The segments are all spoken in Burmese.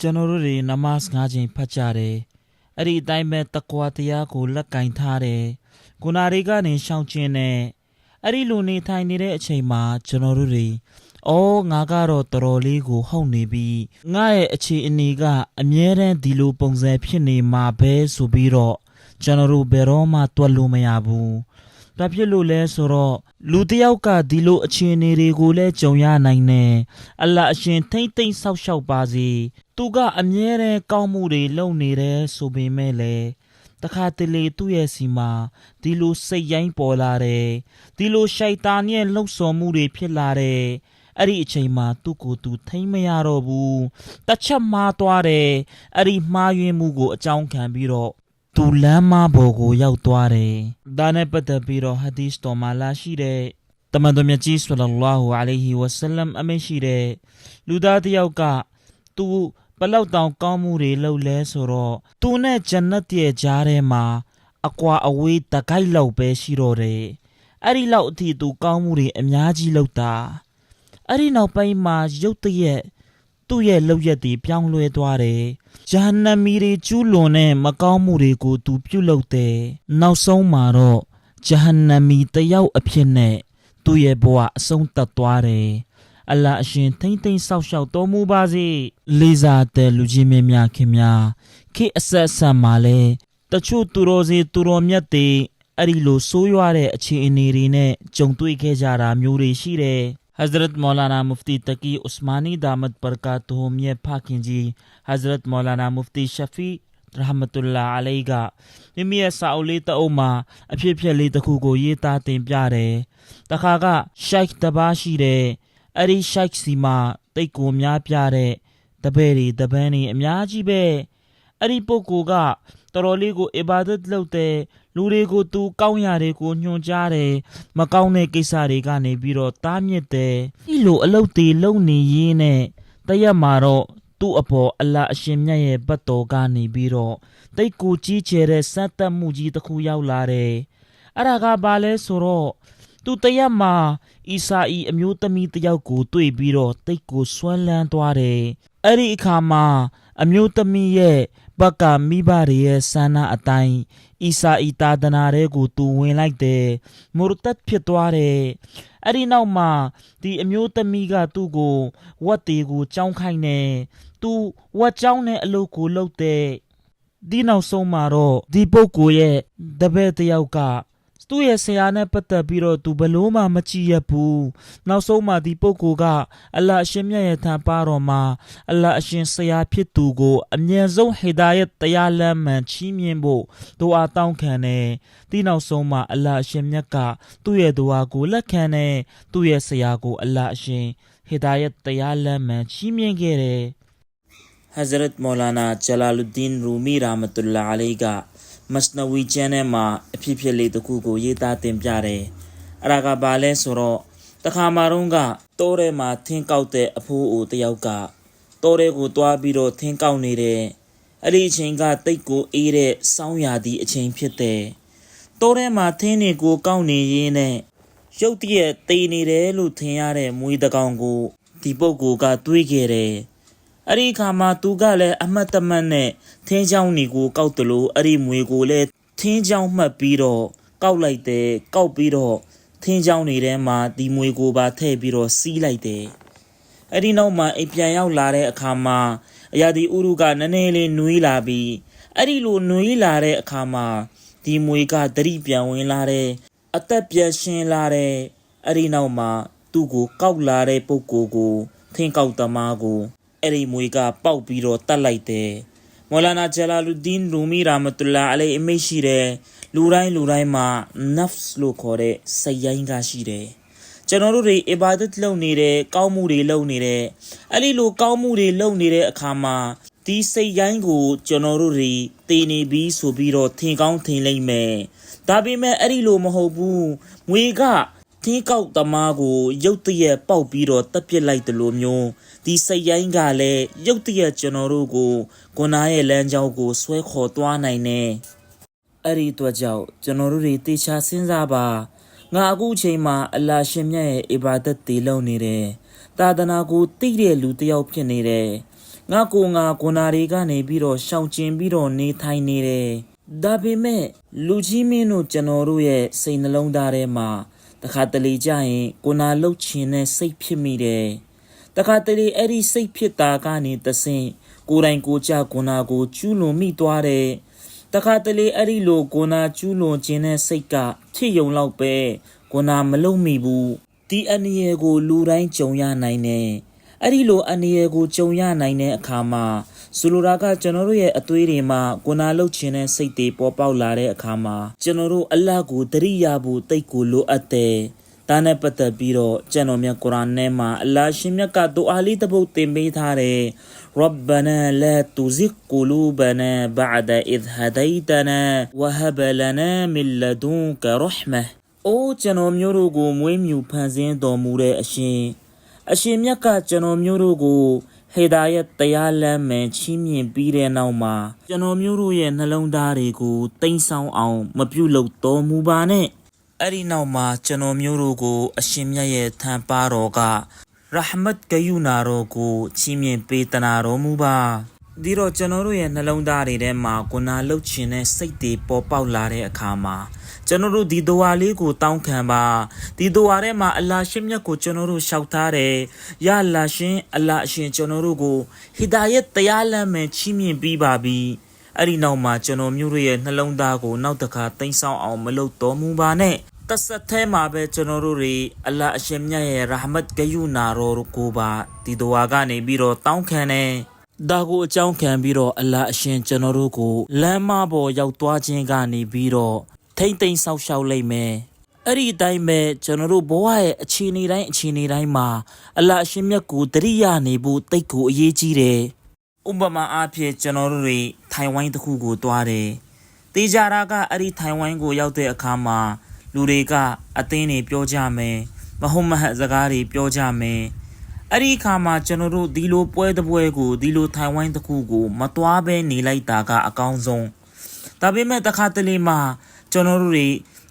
ကျွန်တော်တို့တွေနမတ်၅ချိန်ဖတ်ကြတယ်အဲ့ဒီအတိုင်းပဲတကွာတရားကိုလက်ကင်ထားတယ်ဂုဏတွေကနေရှောင်ကျဉ်တယ်အဲ့ဒီလိုနေထိုင်နေတဲ့အချိန်မှာကျွန်တော်တို့တွေအော်ငါကတော့တော်တော်လေးကိုဟုတ်နေပြီငါရဲ့အခြေအနေကအမြဲတမ်းဒီလိုပုံစံဖြစ်နေမှာပဲဆိုပြီးတော့ကျွန်တော်တို့ဘယ်တော့မှတွက်လို့မရဘူးဘာဖြစ်လို့လဲဆိုတော့လူတစ်ယောက်ကဒီလိုအခြေအနေတွေကိုလည်းကြုံရနိုင်တယ်အလ္လာဟ်အရှင်ထိမ့်သိမ့်ဆောက်ရှောက်ပါစေ သူကအမြဲတမ်းကောင်းမှုတွေလုပ်နေတယ်ဆိုပေမဲ့လည်းတခါတလေသူ့ရဲ့စီမှာဒီလိုစိတ်ရိုင်းပေါ်လာတယ်ဒီလိုရှိုက်တာနဲ့လှုပ်ဆော်မှုတွေဖြစ်လာတယ်အဲ့ဒီအချိန်မှာသူ့ကိုယ်သူထိမ့်မရတော့ဘူးတစ်ချက်မှားသွားတယ်အဲ့ဒီမှားယွင်းမှုကိုအကြောင်းခံပြီးတော့သူလမ်းမပေါ်ကိုရောက်သွားတယ်။ဒါနဲ့ပတ်သက်ပြီးတော့ဟာဒီသ်တော်မှာလာရှိတဲ့တမန်တော်မြတ်ကြီးဆလလောဟူအလိုင်ဟီဝဆလမ်အမရှိတဲ့လူသားတစ်ယောက်ကသူ ဘလောက်တောင်ကောင်းမှုတွေလုပ်လဲဆိုတော့သူနဲ့ဂျန်နတ်ရဲ့ကြားထဲမှာအကွာအဝေးတကိုက်လောက်ပဲရှိတော့တယ်။အဲ့ဒီလောက်အထိသူကောင်းမှုတွေအများကြီးလုပ်တာ။အဲ့ဒီနောက်ပိုင်းမှာရုတ်တရက်သူ့ရဲ့လောက်ရက်တွေပြောင်းလဲသွားတယ်။ဂျာနမီတွေကျူးလွန်တဲ့မကောင်းမှုတွေကိုသူပြုလုပ်တယ်။နောက်ဆုံးမှာတော့ဂျာနမီတယောက်အဖြစ်နဲ့သူ့ရဲ့ဘဝအဆုံးသတ်သွားတယ်။ အလအရှင်ထိမ့်သိမ့်ဆောက်ရှောက်တော်မူပါစေလေစာတဲ့လူကြီးမင်းများခင်များခေအဆက်အဆက်မှာလဲတချို့သူတော်စင်သူတော်မြတ်တွေအဲ့ဒီလိုဆိုးရွားတဲ့အခြေအနေတွေနဲ့ကြုံတွေ့ခဲ့ကြတာမျိုးတွေရှိတယ်ဟဇရတ်မောလာနာမုဖတီတကီဥစမာနီဒါမတ်ဘာကာတူမြဖာခင်ကြီးဟဇရတ်မောလာနာမုဖတီရှဖီရဟမတုလ္လာအလိုင်ကမိမိရဲ့စာအုပ်လေးတအုပ်မှာအဖြစ်အပျက်လေးတစ်ခုကိုရေးသားတင်ပြတယ်။တခါကရှိုက်တပါရှိတဲ့ အဲ့ဒီရှိုက်စီမှာတိတ်ကိုများပြတဲ့တပည့်တွေတပန်းတွေအများကြီးပဲ။အဲ့ဒီပုဂ္ဂိုလ်ကတော်တော်လေးကိုအီဘာဒတ်လုပ်တဲ့လူတွေကိုသူကောင်းရာတွေကိုညွှန်ကြားတယ်။မကောင်းတဲ့ကိစ္စတွေကနေပြီးတော့တားမြစ်တယ်။ဒီလိုအလုပ်တွေလုပ်နေရင်းနဲ့တရက်မှာတော့သူ့အပေါ်အလ္လာဟ်အရှင်မြတ်ရဲ့ဘတ်တော်ကနေပြီးတော့တိတ်ကိုကြီးကျယ်တဲ့စက်တက်မှုကြီးတစ်ခုရောက်လာတယ်။အဲ့ဒါကဘာလဲဆိုတော့ သူတရက်မှာအီစာအီအမျိုးသမီးတစ်ယောက်ကို တွေ့ပြီးတော့တိတ်ကိုဆွမ်းလန်းသွားတယ်။အဲ့ဒီအခါမှာအမျိုးသမီးရဲ့ဘက်ကမိဘတွေရဲ့ဆန္ဒအတိုင်းအီစာအီတာဒနာတွေကိုသူဝင်လိုက်တယ်။မူရတတ်ဖြစ်သွားတယ်။အဲ့ဒီနောက်မှာဒီအမျိုးသမီးကသူ့ကိုဝတ်တီကိုကြောင်းခိုင်းနေ။သူဝက်ကြောင်းနဲ့အလုပ်ကိုလုပ်တဲ့ဒီနောက်ဆုံးမှာတော့ဒီပုဂ္ဂိုလ်ရဲ့တပည့်တစ်ယောက်က သူ့ရဲ့ဆရာနဲ့ပတ်သက်ပြီးတော့သူဘလို့မှမကြည့်ရဘူးနောက်ဆုံးမှာဒီပုဂ္ဂိုလ်ကအလ္လာဟ်အရှင်မြတ်ရဲ့ထံပါတော်မှာအလ္လာဟ်အရှင်ဆရာဖြစ်သူကိုအမြဲဆုံးဟီဒါယတ်တရားလမ်းမှန်ချီးမြှင့်ဖို့ဒူအာတောင်းခံတယ်ဒီနောက်ဆုံးမှာအလ္လာဟ်အရှင်မြတ်ကသူ့ရဲ့ဒူအာကိုလက်ခံတယ်သူ့ရဲ့ဆရာကိုအလ္လာဟ်အရှင်ဟီဒါယတ်တရားလမ်းမှန်ချီးမြှင့်ခဲ့တယ် हज़रत मौलाना जलालुद्दीन रूमी रहमतुल्लाह अलैहि က မစနဝီကျမ်းထဲမှာအဖြစ်ဖြစ်လေးတစ်ခုကိုရေးသားတင်ပြတယ်။အဲ့ဒါကဘာလဲဆိုတော့တခါမှတော့ကတိုးထဲမှာထင်းကောက်တဲ့အဖိုးအိုတယောက်ကတိုးထဲကိုတွားပြီးတော့ထင်းကောက်နေတယ်။အဲ့ဒီအချိန်ကတိတ်ကိုအေးတဲ့စောင်းရာသီအချိန်ဖြစ်တယ်။တိုးထဲမှာထင်းတွေကိုကောက်နေရင်းနဲ့ရုတ်တရက်တေးနေတယ်လို့ထင်ရတဲ့မွေးတကောင်ကိုဒီပုဂ္ဂိုလ်ကတွေးခဲ့တယ်။ အဲ့ဒီအခါမှာသူကလည်းအမတ်တမတ်နဲ့ထင်းချောင်းတွေကိုကောက်တယ်လို့အဲ့ဒီမွေကိုလည်းထင်းချောင်းမှတ်ပြီးတော့ကောက်လိုက်တယ်ကောက်ပြီးတော့ထင်းချောင်းတွေထဲမှာဒီမွေကိုပါထည့်ပြီးတော့စီးလိုက်တယ်အဲ့ဒီနောက်မှာအိမ်ပြန်ရောက်လာတဲ့အခါမှာအရာဒီဥရုကနည်းနည်းလေးနွေးလာပြီးအဲ့ဒီလိုနွေးလာတဲ့အခါမှာဒီမွေကသတိပြန်ဝင်လာတယ်အသက်ပြန်ရှင်လာတယ်အဲ့ဒီနောက်မှာသူ့ကိုကောက်လာတဲ့ပုဂ္ဂိုလ်ကိုထင်းကောက်သမားကို အဲ့ဒီမွေကပေါက်ပြီးတော့တတ်လိုက်တယ်မော်လာနာဂျလာလူဒင်းရူမီရာမတူလာအလိအမိတ်ရှိတယ်လူတိုင်းလူတိုင်းမှာနဖ်စ်လို့ခေါ်တဲ့စိတ်ရိုင်းကရှိတယ်ကျွန်တော်တို့တွေအီဘာဒတ်လုပ်နေတယ်ကောင်းမှုတွေလုပ်နေတယ်အဲ့ဒီလိုကောင်းမှုတွေလုပ်နေတဲ့အခါမှာဒီစိတ်ရိုင်းကို ကျွန်တော်တို့တွေတည်နေပြီးဆိုပြီးတော့ထင်ကောင်းထင်လိမ့်မယ်ဒါပေမဲ့အဲ့ဒီလိုမဟုတ်ဘူးမွေက ထင်းကောက်သမားကိုရုတ်တရက်ပေါက်ပြီးတော့တက်ပစ်လိုက်တယ်လို့မျိုးဒီစိတ်ရိုင်းကလည်းရုတ်တရက်ကျွန်တော်တို့ကိုဂွန်နာရဲ့လမ်းကြောင်းကိုဆွဲခေါ်သွားနိုင်တယ်အဲ့ဒီအတွက်ကြောင့်ကျွန်တော်တို့တွေတေချာစဉ်းစားပါငါအခုချိန်မှာအလ္လာရှင်မြတ်ရဲ့အီဘာဒတ်တည်လုပ်နေတယ်တာသနာကိုသိတဲ့လူတစ်ယောက်ဖြစ်နေတယ်ငငါကိုငါကိုနာတွေကနေပြီးတော့ရှောင်ကျင်ပြီးတော့နေထိုင်နေတယ်ဒါပေမဲ့လူကြီးမင်းတို့ကျွန်တော်တို့ရဲ့စိတ်နှလုံးသားထဲမှာ တခါတလေကြရင်ကိုနာလှုပ်ချင်တဲ့စိတ်ဖြစ်မိတယ်တခါတလေအဲ့ဒီစိတ်ဖြစ်တာကနေတဆင့်ကိုယ်တိုင်ကိုယ်ကြကိုနာကိုကျူးလွန်မိသွားတယ်တခါတလေအဲ့ဒီလိုကိုနာကျူးလွန်ခြင်းတဲ့စိတ်ကဖြစ်ယုံလောက်ပဲကိုနာမလုံမိဘူးဒီအနည်းရဲ့ကိုလူတိုင်းကြုံရနိုင်တယ်အဲ့ဒီလိုအနေရကိုကြုံရနိုင်တဲ့အခါမှာ ဆိုလိုတာကကျွန်တော်တို့ရဲ့အသွေးတွေမှာကိုနာလုတ်ခြင်းတဲ့စိတ်တွေပေါ်ပေါက်လာတဲ့အခါမှာကျွန်တော်တို့အလ္လာဟ်ကိုတရိယာဖို့တိတ်ကိုလိုအပ်တယ်။ဒါနဲ့ပတ်သက်ပြီးတော့ကျွန်တော်မြတ်ကုရ်အာန်ထဲမှာအလ္လာဟ်ရှင်မြတ်ကဒူအာလေးတစ်ပုဒ်သင်ပေးထားတယ်။ ربنا لا تزغ قلوبنا بعد إذ هديتنا وهب لنا من لدنك رحمة ။အိုးကျွန်တော်မျိုးတို့ကိုမွေးမြူဖန်ဆင်းတော်မူတဲ့အရှင်အရှင်မြတ်ကကျွန်တော်မျိုးတို့ကို ဟေဒါယတ်တရားလမ်းမယ်ချီးမြှင့်ပြီးတဲ့နောက်မှာကျွန်တော်မျိုးတို့ရဲ့နှလုံးသားတွေကိုတိမ့်ဆောင်အောင် မပြုတ်လို့တော်မူပါနဲ့အဲ့ဒီနောက်မှာကျွန်တော်မျိုးတို့ကို အရှင်မြတ်ရဲ့ထံပါတော်ကရဟမတ်ဂယုနာတော်ကိုချီးမြှင့်ပေးတနာတော်မူပါ ဒီတော့ကျွန်တော်တို့ရဲ့နှလုံးသားတွေထဲမှာကိုနာလှုပ်ချင်တဲ့စိတ်တွေပေါ်ပေါက်လာတဲ့အခါမှာကျွန်တော်တို့ဒီဒွါလေးကိုတောင်းခံပါဒီဒွါထဲမှာအလ္လာရှင်မြတ်ကိုကျွန်တော်တို့ရှောက်ထားတယ်ရအလ္လာရှင်အလ္လာအရှင်ကျွန်တော်တို့ကိုဟီဒါယတ်တရားလမ်းမဲ့ချီးမြှင့်ပြီးပါပြီအဲ့ဒီနောက်မှာကျွန်တော်မျိုးတို့ရဲ့နှလုံးသားကိုနောက်တစ်ခါတိမ့်ဆောင်အောင်မလုပ်တော်မူပါနဲ့တဆက်ထဲမှာပဲကျွန်တော်တို့တွေအလ္လာအရှင်မြတ်ရဲ့ရာဟမတ်ဂယုနာတော်ကိုပါဒီဒွါကနေပြီးတော့တောင်းခံတယ် ဒါကိုအကြောင်းခံပြီးတော့အလ္လာအရှင်ကျွန်တော်တို့ကိုလမ်းမပေါ်ရောက်သွားခြင်းကနေပြီးတော့ထိမ့်သိမ့်ဆောက်ရှောက်လိုက်မယ်အဲ့ဒီအတိုင်းပဲကျွန်တော်တို့ဘဝရဲ့အခြေအနေတိုင်းအခြေအနေတိုင်းမှာအလ္လာအရှင်မြတ်ကိုတရိယာနေဖို့တိတ်ကိုအရေးကြီးတယ်ဥပမာအားဖြင့်ကျွန်တော်တို့တွေထိုင်ဝိုင်းတစ်ခုကိုတွားတယ်တေးကြတာကအဲ့ဒီထိုင်ဝိုင်းကိုရောက်တဲ့အခါမှာလူတွေကအသင်းတွေပြောကြမယ်မဟုတ်မဟတ်စကားတွေပြောကြမယ် အဲ့ဒီအခါမှာကျွန်တော်တို့ဒီလိုပွဲတစ်ပွဲကိုဒီလိုထိုင်ဝိုင်းတစ်ခုကိုမတွားဘဲနေလိုက်တာကအကောင်းဆုံးဒါပေမဲ့တစ်ခါတလေမှာကျွန်တော်တို့တွေ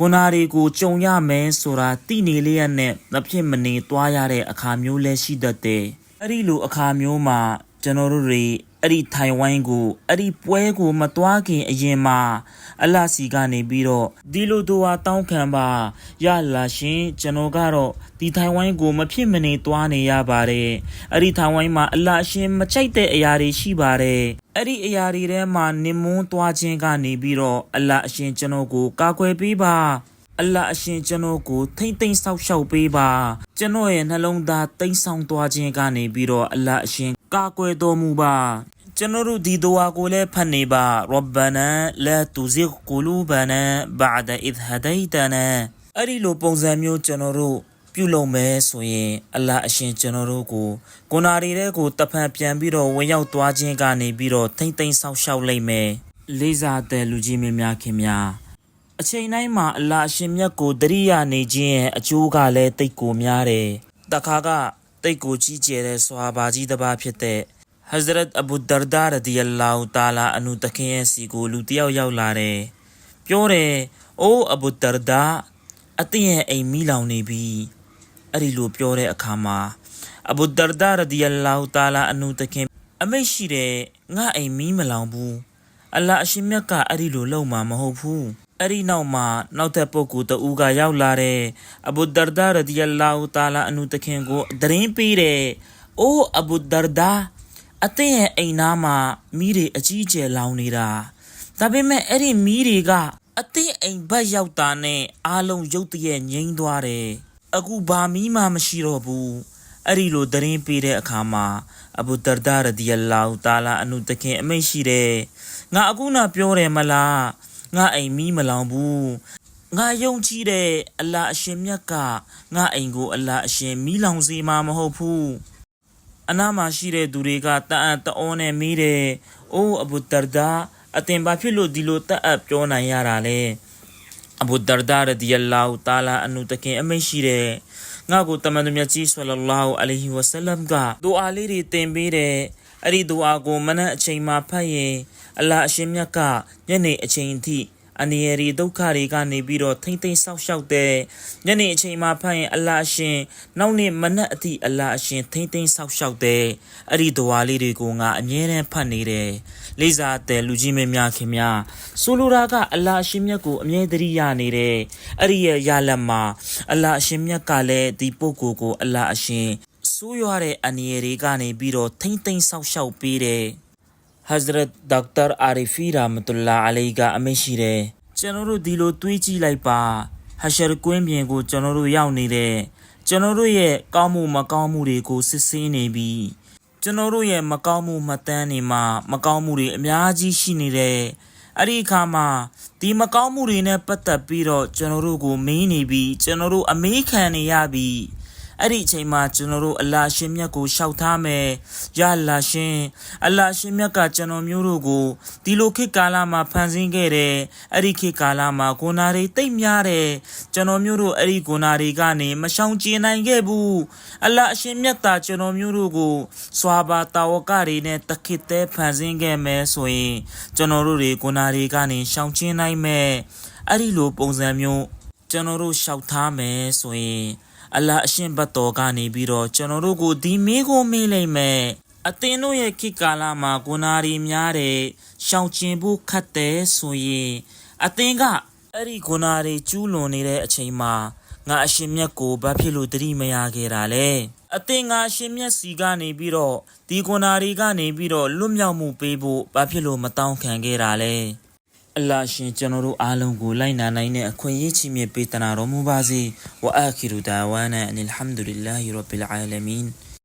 ကိုနာတွေကိုကြုံရမယ်ဆိုတာတိနေလေးရနဲ့မဖြစ်မနေတွားရတဲ့အခါမျိုးလည်းရှိတတ်တယ်အဲ့ဒီလိုအခါမျိုးမှာကျွန်တော်တို့တွေ အဲ့ဒီထိုင်ဝိုင်းကိုအဲ့ဒီပွဲကိုမတွားခင်အရင်မှာအလ္လာစီကနေပြီးတော့ဒီလိုတို့ဟာတောင်းခံပါရလာရှင်ကျွန်တော်ကတော့ဒီထိုင်ဝိုင်းကိုမဖြစ်မနေတွားနေရပါတယ်အဲ့ဒီထိုင်ဝိုင်းမှာအလ္လာရှင်မချိုက်တဲ့အရာတွေရှိပါတယ်အဲ့ဒီအရာတွေထဲမှာနင်မွန်းသွားခြင်းကနေပြီးတော့အလ္လာအရှင်ကျွန်တော်ကိုကာကွယ်ပေးပါအလ္လာအရှင်ကျွန်တော်ကိုထိမ့်သိမ့်ဆောက်ရှောက်ပေးပါကျွန်တော်ရဲ့နှလုံးသားတိမ့်ဆောင်သွားခြင်းကနေပြီးတော့အလ္လာအရှင် ကာကွယ်တော်မူပါကျွန်တော်တို့ဒီဒွါကိုလည်းဖတ်နေပါရဘနာလာတူဇီဂ်ကူလူဘနာဘဒအစ်ဟဒိုင်တနာအဲ့ဒီလိုပုံစံမျိုးကျွန်တော်တို့ပြုလုပ်မယ်ဆိုရင် အလ္လာအရှင်ကျွန်တော်တို့ကိုကိုနာရီတဲ့ကိုတဖန်ပြန်ပြီးတော့ဝင်ရောက်သွားခြင်းကနေပြီးတော့ထိမ့်သိမ့်ဆောက်ရှောက်လိုက်မယ်လေးစားတဲ့လူကြီးမင်းများခင်များအချိန်တိုင်းမှာအလ္လာအရှင်မြတ်ကိုတရိယာနေခြင်းရဲ့အကျိုးကလည်းတိတ်ကိုများတယ်တခါက တိတ်ကိုကြီးကျယ်တဲ့ဆွာဘာကြီးတစ်ပါးဖြစ်တဲ့ Hazrat Abu Darda radiyallahu ta'ala အနုတခင်ရဲ့စီကိုလူတစ်ယောက်ရောက်လာတယ်။ပြောတယ်။အိုး Abu Darda အတင်းရဲ့အိမ်မီးလောင်နေပြီ။အဲ့ဒီလိုပြောတဲ့အခါမှာ Abu Darda radiyallahu ta'ala အနုတခင်အမိတ်ရှိတယ်ငါအိမ်မီးမလောင်ဘူး။အလ္လာအရှင်မြတ်ကအဲ့ဒီလိုလုပ်မှာမဟုတ်ဘူး။ အဲ့ဒီနောက်မှာနောက်သက်ပုဂ္ဂိုလ်တဦးကရောက်လာတယ်။အဘူဒါဒါရဒီယလာဟူတာလာအနုတခင်ကိုသတင်းပေးတယ်။အိုးအဘူဒါဒါအသင်ရဲ့အိမ်သားမှာမီးတွေအကြီးအကျယ်လောင်နေတာဒါပေမဲ့အဲ့ဒီမီးတွေကအသင်အိမ်ဘက်ရောက်တာနဲ့အားလုံးရုတ်တရက်ငြိမ်းသွားတယ်အခုဘာမီးမှမရှိတော့ဘူးအဲ့ဒီလိုသတင်းပေးတဲ့အခါမှာအဘူဒါဒါရဒီယလာဟူတာလာအနုတခင်အမိတ်ရှိတယ်ငါအခုနပြောတယ်မလား ငါအိမ်မီးမလောင်ဘူးငါယုံကြည်တဲ့အလ္လာအရှင်မြတ်ကငါအိမ်ကိုအလ္လာအရှင်မီးလောင်စေမှာမဟုတ်ဘူးအနားမှာရှိတဲ့သူတွေကတအံ့တအောနဲ့မေးတယ်။အိုးအဘူဒါဒါအတင်ဘာဖြစ်လို့ဒီလိုတအပ်ပြောနိုင်ရတာလဲ။အဘူဒါဒါရဒီယလာဟူတာလာအနုတခင်အမိတ်ရှိတယ်။ငါကိုတမန်တော်မြတ်ကြီးဆလလာဟူအလိုင်ဟီဝဆလမ်ကဒူအာလေးတွေတင်ပေးတယ်။ အဲ့ဒီဒူအာကိုမနက်အချိန်မှာဖတ်ရင်အလ္လာအရှင်မြတ်ကညနေအချိန်အထိအနေရည်ဒုက္ခတွေကနေပြီးတော့ထိမ့်သိမ့်ဆောက်ရှောက်တဲ့ညနေအချိန်မှာဖတ်ရင်အလ္လာဟ်အရှင်နောက်နေ့မနက်အထိအလ္လာဟ်အရှင်ထိမ့်သိမ့်ဆောက်ရှောက်တဲ့အဲ့ဒီဒွါလေးတွေကိုငါအမြဲတမ်းဖတ်နေတယ်လေးစားတဲ့လူကြီးမင်းများခင်များဆိုလိုတာကအလ္လာဟ်အရှင်မြတ်ကိုအမြဲတမ်းရနေတဲ့အဲ့ဒီရဲ့ရလက်မှာအလ္လာဟ်အရှင်မြတ်ကလည်းဒီပုဂ္ဂိုလ်ကိုအလ္လာဟ်အရှင် ဆိုးရွားတဲ့အနေရည်ကနေပြီးတော့ထိမ့်သိမ့်ဆောက်ရှောက်ပေးတယ် Hazrat Dr. Arifi Rahmatullah Alayhi ကအမိန့်ရှိတယ်ကျွန်တော်တို့ဒီလိုတွေးကြည့်လိုက်ပါဟရှာကွင်းပြင်ကိုကျွန်တော်တို့ရောက်နေတဲ့ကျွန်တော်တို့ရဲ့ကောင်းမှုမကောင်းမှုတွေကိုစစ်ဆေးနေပြီးကျွန်တော်တို့ရဲ့မကောင်းမှုမှတ်တမ်းတွေမှာမကောင်းမှုတွေအများကြီးရှိနေတယ်အဲ့ဒီအခါမှာဒီမကောင်းမှုတွေနဲ့ပတ်သက်ပြီးတော့ကျွန်တော်တို့ကိုမေးနေပြီးကျွန်တော်တို့အမေးခံနေရပြီး အဲ့ဒီအချိန်မှာကျွန်တော်တို့အလ္လာဟ်ရှင်မြတ်ကိုရှောက်ထားမယ်။ယာအလ္လာဟ်ရှင်အလ္လာဟ်ရှင်မြတ်ကကျွန်တော်မျိုးတို့ကိုဒီလိုခေတ်ကာလမှာဖန်ဆင်းခဲ့တယ်။အဲ့ဒီခေတ်ကာလမှာဂုဏတွေတိတ်များတယ်။ကျွန်တော်မျိုးတို့အဲ့ဒီဂုဏတွေကနေမရှောင်ကျဉ်နိုင်ခဲ့ဘူး။အလ္လာဟ်အရှင်မြတ်သာကျွန်တော်မျိုးတို့ကိုစွာပါတာဝကတွေနဲ့တခိတ်သေးဖန်ဆင်းခဲ့မယ်ဆိုရင်ကျွန်တော်တို့တွေဂုဏတွေကနေရှောင်ကျဉ်နိုင်မယ်။အဲ့ဒီလိုပုံစံမျိုးကျွန်တော်တို့ရှောက်ထားမယ်ဆိုရင် အလ္လာဟ်အရှင်ဘတ်တော်ကနေပြီးတော့ကျွန်တော်တို့ကိုဒီမေးကိုမေးလိုက်မယ်အသင်တို့ရဲ့ခေတ်ကာလမှာဂုဏရီများတဲ့ရှောင်ကျင်ဖို့ခတ်တယ်ဆိုရင်အသင်ကအဲ့ဒီဂုဏရီကျူးလွန်နေတဲ့အချိန်မှာငါအရှင်မြတ်ကိုဘာဖြစ်လို့တတိမရခဲ့တာလဲအသင်ငါအရှင်မြတ်စီကနေပြီးတော့ဒီဂုဏရီကနေပြီးတော့လွတ်မြောက်မှုပေးဖို့ဘာဖြစ်လို့မတောင်းခံခဲ့တာလဲ အလ္လာဟ်ရှင်ကျွန်တော်တို့အားလုံးကိုလိုက်နာနိုင်တဲ့အခွင့်အရေးချီးမြှင့်ပေးတနာတော်မူပါစေဝအာခီရူဒါဝါနာအန်အလ်ဟမ်ဒူလ illah ရဘ်ဘီလ်အာလမင်